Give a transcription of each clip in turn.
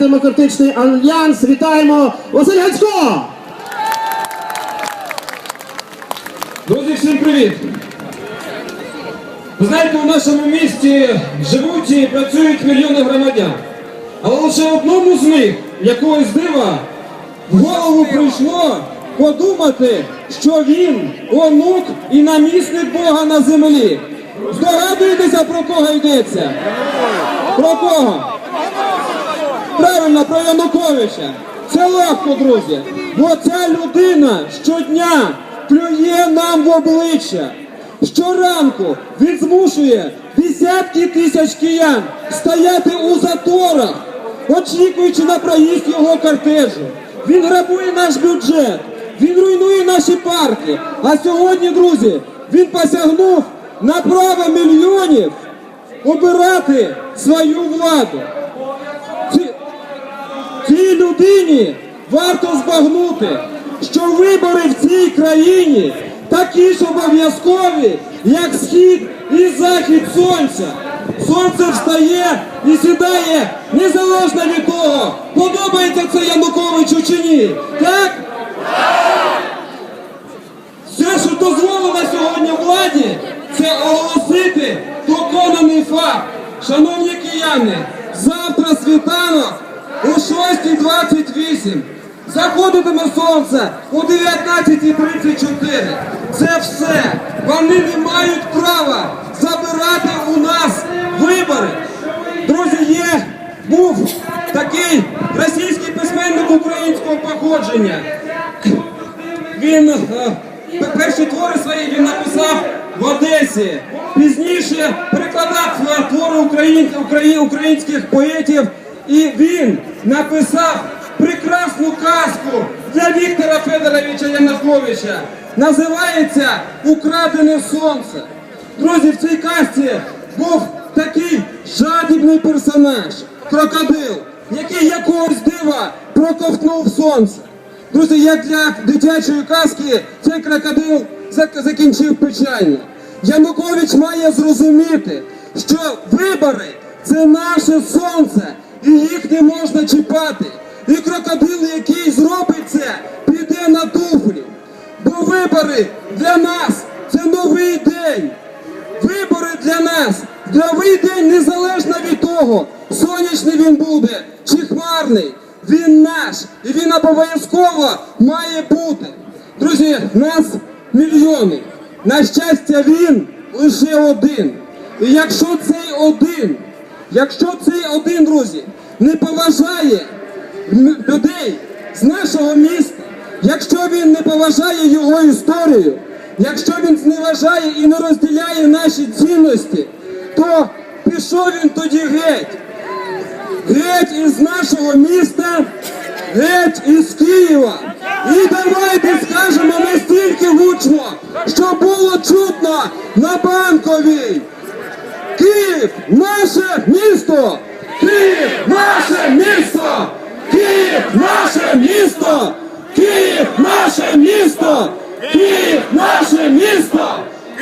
Демократичний альянс. Вітаємо Василь Гацько! Друзі, всім привіт! Ви знаєте, у нашому місті живуть і працюють мільйони громадян. Але лише одному з них, якогось дива, в голову прийшло подумати, що він онук і намісник Бога на землі. Здогадуєтеся, про кого йдеться? Про кого? Правильно, про Януковича. Це легко, друзі. Бо ця людина щодня плює нам в обличчя. Щоранку він змушує десятки тисяч киян стояти у заторах, очікуючи на проїзд його кортежу. Він грабує наш бюджет, він руйнує наші парки. А сьогодні, друзі, він посягнув на право мільйонів обирати свою владу. Ці- Цій людині варто збагнути, що вибори в цій країні такі ж обов'язкові, як схід і захід сонця. Сонце встає і сідає незалежно від того, подобається це Януковичу чи ні. Так? Все, що дозволено сьогодні владі, це оголосити доконаний факт. Шановні кияни, завтра о 6.28 заходитиме сонце о 19.34. Це все. Вони не мають права забирати у нас вибори. Друзі, є, був такий російський письменник українського походження. Він е, перші твори свої він написав в Одесі. Пізніше перекладав е, твори українських поетів. І він написав прекрасну казку для Віктора Федоровича Януковича. Називається Украдене сонце. Друзі, в цій казці був такий жадібний персонаж, крокодил, який якогось дива проковтнув сонце. Друзі, як для дитячої казки, цей крокодил закінчив печально. Янукович має зрозуміти, що вибори це наше сонце, і їх не можна чіпати. І крокодил, вибори для нас це новий день. Вибори для нас новий день незалежно від того, сонячний він буде чи хмарний. Він наш і він обов'язково має бути. Друзі, нас мільйони. На щастя, він лише один. І якщо цей один, якщо цей один, друзі, не поважає людей з нашого міста, якщо він не поважає його історію, якщо він зневажає і не розділяє наші цінності, то пішов він тоді геть. Геть із нашого міста, геть із Києва. І давайте скажемо настільки гучно, що було чутно на банковій. Київ наше місто! Київ наше місто! Київ наше місто! Київ наше місто! Київ наше місто!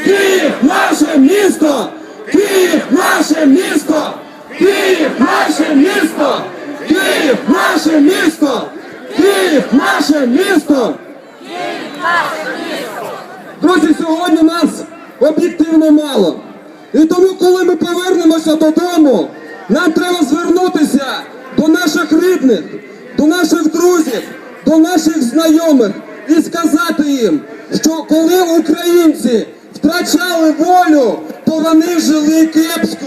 Київ наше місто! Київ наше місто! Київ наше місто! Київ наше місто! Київ наше місто! Друзі, сьогодні нас об'єктивно мало. І тому, коли ми повернемося додому, нам треба звернутися до наших рідних, до наших друзів, до наших знайомих і сказати їм, що коли українці втрачали волю, то вони жили кепсько.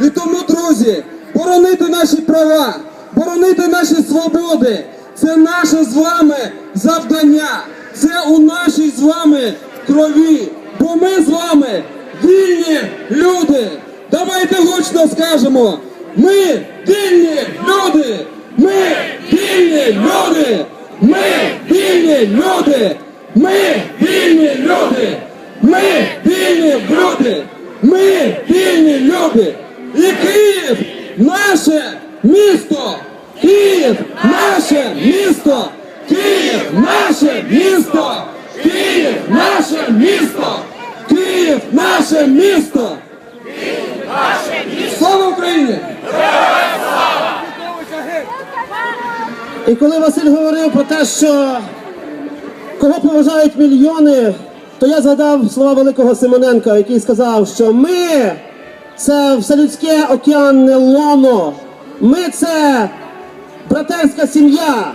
І тому, друзі, боронити наші права, боронити наші свободи це наше з вами завдання. Це у нашій з вами крові. Бо ми з вами вільні люди. Давайте гучно скажемо. Ми вільні люди. Ми вільні люди. Ми вільні люди. Ми вільні люди. Ми вільні люди. Ми вільні люди. І Київ наше місто. Київ наше місто. Київ наше місто. Київ наше місто. Київ наше місто. Слава Україні! Слава! І коли Василь говорив про те, що кого поважають мільйони, то я згадав слова великого Симоненка, який сказав, що ми це вселюдське океанне лоно, ми це братерська сім'я.